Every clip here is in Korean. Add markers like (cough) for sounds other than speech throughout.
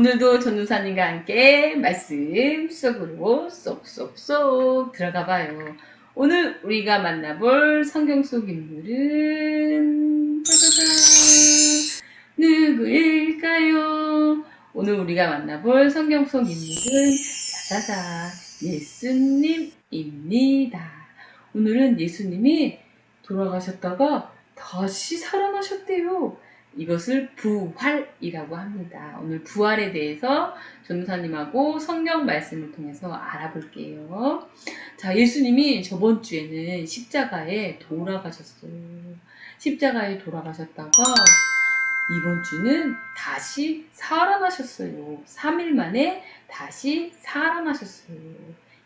오늘도 전도사님과 함께 말씀 속으로 쏙쏙쏙 들어가 봐요. 오늘 우리가 만나볼 성경 속 인물은 누구일까요? 오늘 우리가 만나볼 성경 속 인물은 짜자잔 예수님입니다. 오늘은 예수님이 돌아가셨다가 다시 살아나셨대요. 이것을 부활이라고 합니다. 오늘 부활에 대해서 전도사님하고 성경 말씀을 통해서 알아볼게요. 자, 예수님이 저번 주에는 십자가에 돌아가셨어요. 십자가에 돌아가셨다가 이번 주는 다시 살아나셨어요. 3일 만에 다시 살아나셨어요.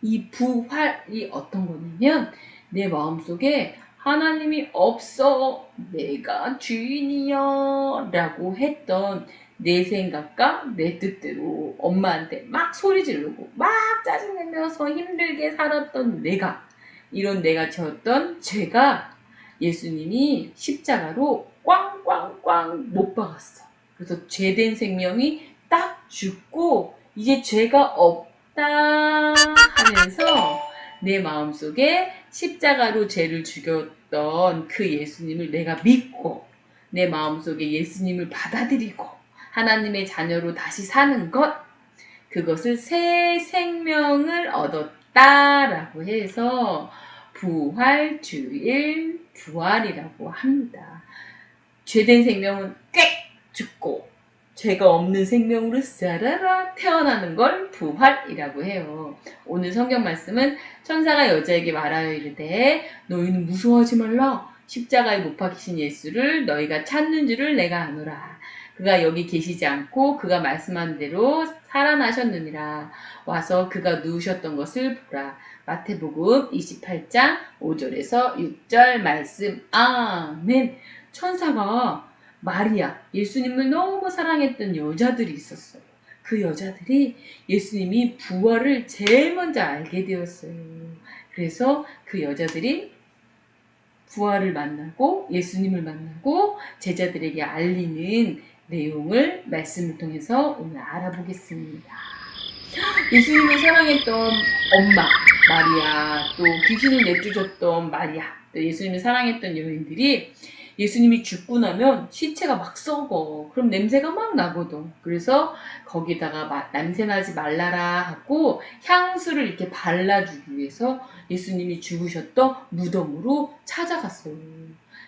이 부활이 어떤 거냐면 내 마음속에 하나님이 없어 내가 주인이야 라고 했던 내 생각과 내 뜻대로 엄마한테 막 소리 지르고 막 짜증내면서 힘들게 살았던 내가 이런 내가 지었던 죄가 예수님이 십자가로 꽝꽝꽝 못 박았어. 그래서 죄된 생명이 딱 죽고 이제 죄가 없다 하면서 내 마음속에 십자가로 죄를 죽였던 그 예수님을 내가 믿고 내 마음속에 예수님을 받아들이고 하나님의 자녀로 다시 사는 것 그것을 새 생명을 얻었다라고 해서 부활 주일 부활이라고 합니다. 죄된 생명은 꽥 죽고 죄가 없는 생명으로 싸라라 태어나는 걸 부활이라고 해요. 오늘 성경 말씀은 천사가 여자에게 말하여 이르되 너희는 무서워하지 말라 십자가에 못 박히신 예수를 너희가 찾는 줄을 내가 아노라. 그가 여기 계시지 않고 그가 말씀한 대로 살아나셨느니라. 와서 그가 누우셨던 것을 보라. 마태복음 28장 5절에서 6절 말씀. 아멘. 천사가 마리아, 예수님을 너무 사랑했던 여자들이 있었어요. 그 여자들이 예수님이 부활을 제일 먼저 알게 되었어요. 그래서 그 여자들이 부활을 만나고 예수님을 만나고 제자들에게 알리는 내용을 말씀을 통해서 오늘 알아보겠습니다. 예수님을 사랑했던 엄마 마리아 또 귀신을 내쫓았던 마리아 또 예수님을 사랑했던 여인들이 예수님이 죽고 나면 시체가 막 썩어. 그럼 냄새가 막 나거든. 그래서 거기다가 마- 냄새 나지 말라라 하고 향수를 이렇게 발라주기 위해서 예수님이 죽으셨던 무덤으로 찾아갔어요.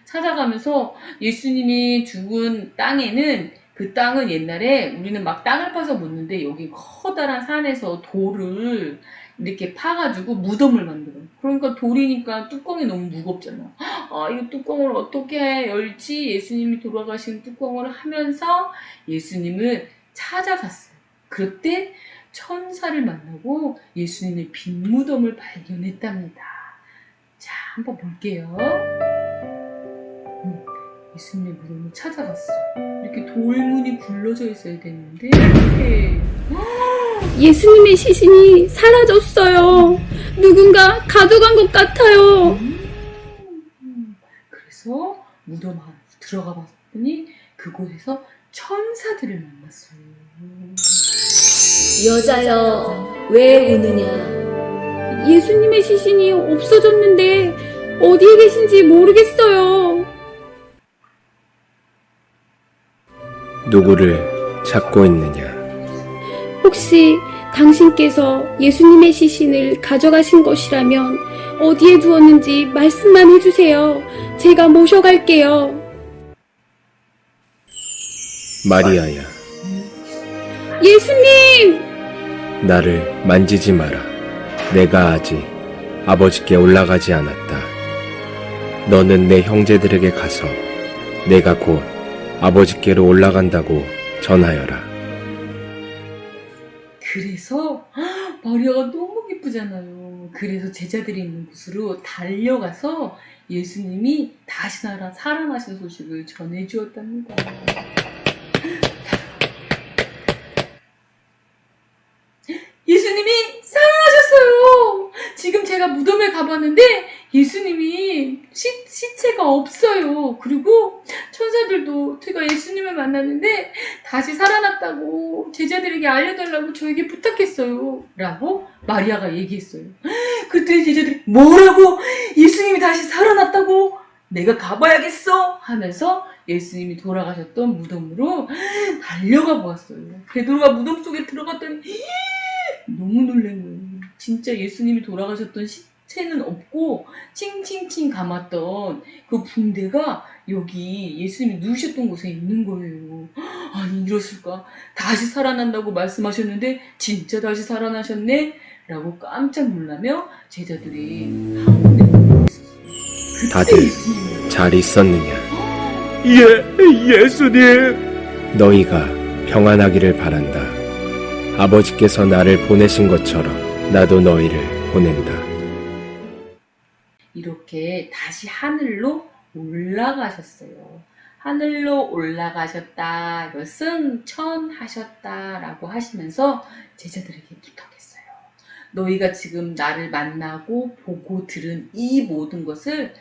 찾아가면서 예수님이 죽은 땅에는 그 땅은 옛날에 우리는 막 땅을 파서 묻는데 여기 커다란 산에서 돌을 이렇게 파가지고 무덤을 만들어. 그러니까 돌이니까 뚜껑이 너무 무겁잖아. 아, 이 뚜껑을 어떻게 열지? 예수님이 돌아가신 뚜껑을 하면서 예수님을 찾아갔어요. 그때 천사를 만나고 예수님의 빈 무덤을 발견했답니다. 자, 한번 볼게요. 음, 예수님의 무덤을 찾아갔어. 이렇게 돌문이 굴러져 있어야 되는데, 이렇게. 예수님의 시신이 사라졌어요. 누군가 가져간 것 같아요. 음, 그래서 무덤 안으로 들어가 봤더니 그곳에서 천사들을 만났어요. 여자여, 왜 우느냐? 예수님의 시신이 없어졌는데 어디에 계신지 모르겠어요. 누구를 찾고 있느냐? 혹시 당신께서 예수님의 시신을 가져가신 것이라면 어디에 두었는지 말씀만 해주세요. 제가 모셔갈게요. 마리아야, 예수님! 나를 만지지 마라. 내가 아직 아버지께 올라가지 않았다. 너는 내 형제들에게 가서 내가 곧 아버지께로 올라간다고 전하여라. 그래서 헉, 마리아가 너무 기쁘잖아요. 그래서 제자들이 있는 곳으로 달려가서 예수님이 다시 살아 살아나신 소식을 전해 주었답니다. 예수님이 살아나셨어요. 지금 제가 무덤에 가봤는데 예수님이 시, 시체가 없어요. 그리고 천사들도 제가 예수님을 만났는데 다시 살아났다고 제자들에게 알려달라고 저에게 부탁했어요. 라고 마리아가 얘기했어요. 그때 제자들이 뭐라고? 예수님이 다시 살아났다고? 내가 가봐야겠어! 하면서 예수님이 돌아가셨던 무덤으로 달려가 보았어요. 베드로가 무덤 속에 들어갔더니 너무 놀란 거예요. 진짜 예수님이 돌아가셨던 시 체는 없고 칭칭칭 감았던 그 붕대가 여기 예수님이 누우셨던 곳에 있는 거예요. 아니 이러실까? 다시 살아난다고 말씀하셨는데 진짜 다시 살아나셨네? 라고 깜짝 놀라며 제자들이 한 군데 모여 있었어요. 다들 잘 있었느냐? 예, 예수님. 너희가 평안하기를 바란다. 아버지께서 나를 보내신 것처럼 나도 너희를 보낸다. 이렇게 다시 하늘로 올라가셨어요. 하늘로 올라가셨다, 이거 승천하셨다 라고 하시면서 제자들에게 부탁했어요. 너희가 지금 나를 만나고 보고 들은 이 모든 것을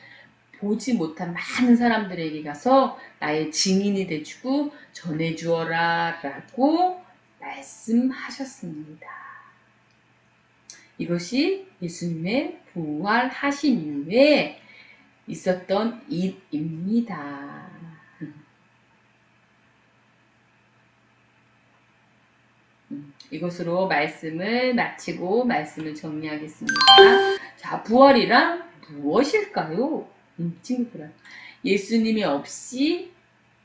보지 못한 많은 사람들에게 가서 나의 증인이 돼주고 전해주어라 라고 말씀하셨습니다. 이것이 예수님의 부활하신 이후에 있었던 일입니다. 음, 이것으로 말씀을 마치고 말씀을 정리하겠습니다. 자, 부활이란 무엇일까요? 음, 친구들아. 예수님이 없이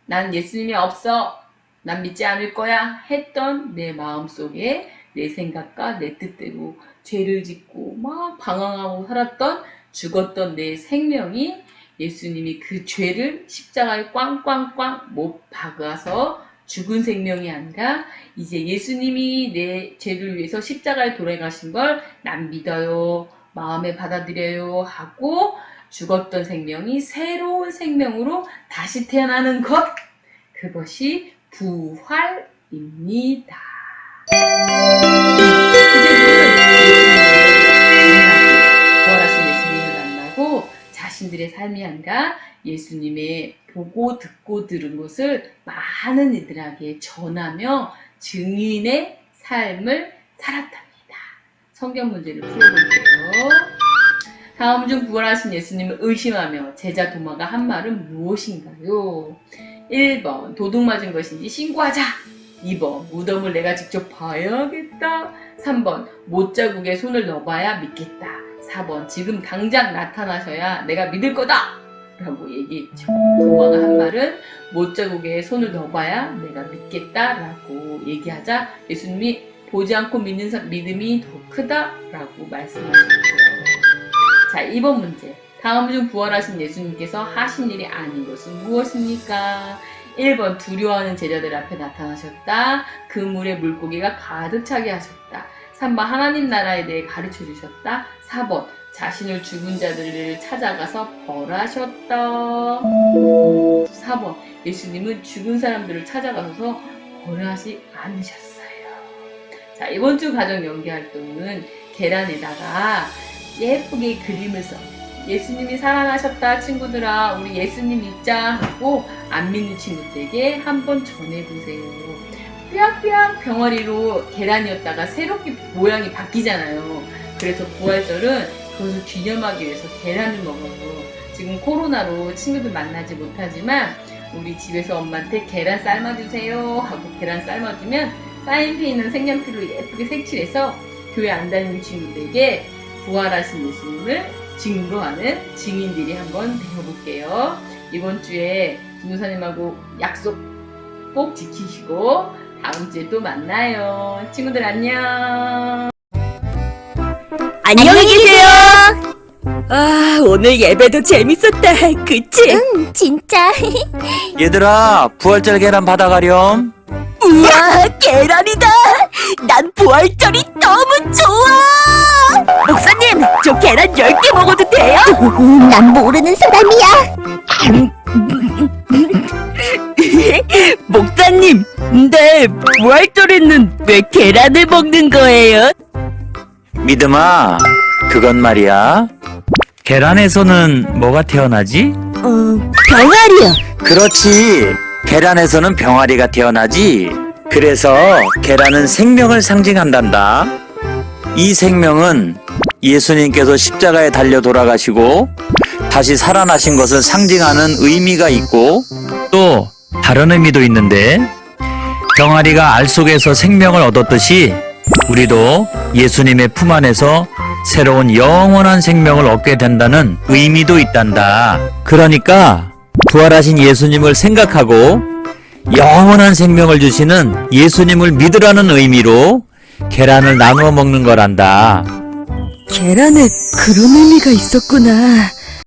난 예수님이 없어. 난 믿지 않을 거야. 했던 내 마음 속에 내 생각과 내 뜻대로 죄를 짓고 막 방황하고 살았던 죽었던 내 생명이 예수님이 그 죄를 십자가에 꽝꽝꽝 못 박아서 죽은 생명이 아니라 이제 예수님이 내 죄를 위해서 십자가에 돌아가신 걸 난 믿어요. 마음에 받아들여요. 하고 죽었던 생명이 새로운 생명으로 다시 태어나는 것. 그것이 부활입니다. 부활하신 예수님을 만나고 자신들의 삶이 아니라 예수님의 보고 듣고 들은 것을 많은 이들에게 전하며 증인의 삶을 살았답니다. 성경 문제를 풀어볼게요. 다음 중 부활하신 예수님을 의심하며 제자 도마가 한 말은 무엇인가요? 1번 도둑 맞은 것인지 신고하자. 2번 무덤을 내가 직접 봐야겠다. 3번 못자국에 손을 넣어봐야 믿겠다. 4번 지금 당장 나타나셔야 내가 믿을 거다. 라고 얘기했죠. 도마가 한 말은 못자국에 손을 넣어봐야 내가 믿겠다. 라고 얘기하자 예수님이 보지 않고 믿는 사- 믿음이 더 크다 라고 말씀하셨고요. 자, 2번 문제. 다음 중 부활하신 예수님께서 하신 일이 아닌 것은 무엇입니까? 1번 두려워하는 제자들 앞에 나타나셨다. 그 물에 물고기가 가득 차게 하셨다. 3번 하나님 나라에 대해 가르쳐 주셨다. 4번 자신을 죽은 자들을 찾아가서 벌하셨다. 4번 예수님은 죽은 사람들을 찾아가서 벌하지 않으셨어요. 자, 이번 주 가정 연기 활동은 계란에다가 예쁘게 그림을 써. 예수님이 살아나셨다, 친구들아. 우리 예수님 믿자. 하고 안 믿는 친구들에게 한번 전해보세요. 삐약삐약 병아리로 계란이었다가 새롭게 모양이 바뀌잖아요. 그래서 부활절은 그것을 기념하기 위해서 계란을 먹어요. 지금 코로나로 친구들 만나지 못하지만 우리 집에서 엄마한테 계란 삶아주세요 하고 계란 삶아주면 사인펜 있는 색연필로 예쁘게 색칠해서 교회 안 다니는 친구들에게 부활하신 예수님을 증거하는 증인들이 한번 되어볼게요. 이번 주에 김도사님하고 약속 꼭 지키시고 다음 주에 또 만나요. 친구들 안녕. 안녕히 계세요. 아, 오늘 예배도 재밌었다. 그치? 응, 진짜. (laughs) 얘들아, 부활절 계란 받아가렴. 우와, 계란이다. 난 부활절이 너무 좋아. 목사님, 저 계란 10개 먹어도 돼요? 난 모르는 사람이야. 목사님, 근데 부활절에는 왜 계란을 먹는 거예요? 믿음아, 그건 말이야. 계란에서는 뭐가 태어나지? 어, 병아리요. 그렇지. 계란에서는 병아리가 태어나지. 그래서 계란은 생명을 상징한단다. 이 생명은 예수님께서 십자가에 달려 돌아가시고 다시 살아나신 것을 상징하는 의미가 있고 또 다른 의미도 있는데 병아리가 알 속에서 생명을 얻었듯이 우리도 예수님의 품 안에서 새로운 영원한 생명을 얻게 된다는 의미도 있단다. 그러니까 부활하신 예수님을 생각하고 영원한 생명을 주시는 예수님을 믿으라는 의미로 계란을 나누어 먹는 거란다. 계란에 그런 의미가 있었구나.